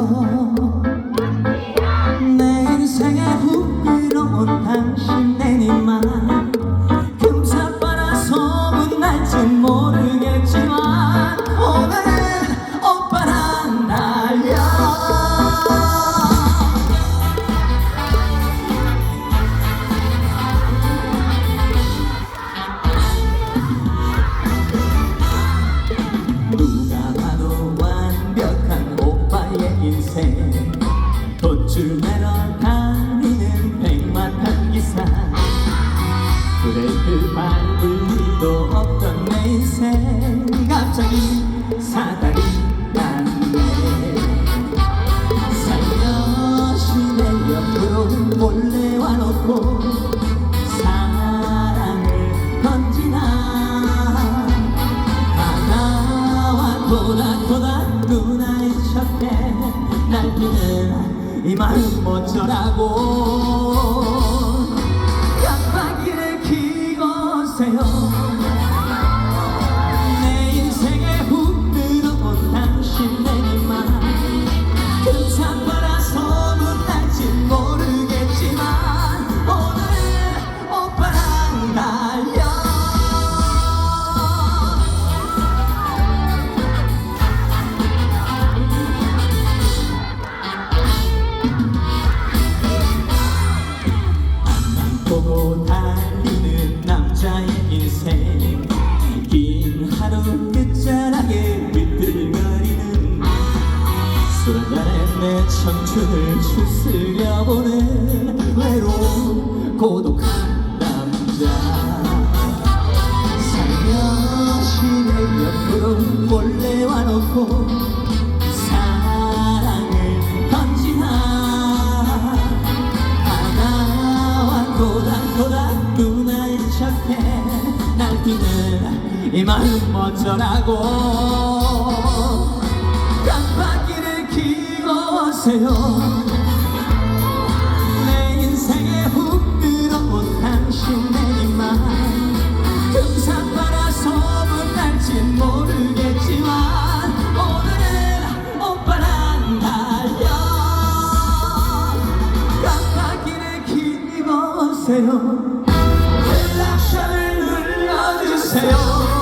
Oh. 돗줄 매러 다니는 백만 기사. 브레이크 밟을 일도 없던 내 인생. 갑자기 사다리 났네. 살며시 내 옆으로 몰래 와놓고. 사랑을 던지나. 바다와 토닥토닥 누나의 척해 날뛰는 이 마음 어쩌라고. 깜빡이를 키고 세요 내 청춘을 추스려 보는 외로운 고독한 남자. 살며시 내 옆으로 몰래 와놓고 사랑을 던지나. 바다와 토닥토닥 누나의 척해. 날뛰는 이 마음 어쩌라고 마세요 내 인생에 훅들어온 당신의 이말. 금상 따라서 못할지 모르겠지만 오늘은 오빠랑 달려. 깜빡이를 기어보세요. 릴락션을 그 눌러주세요.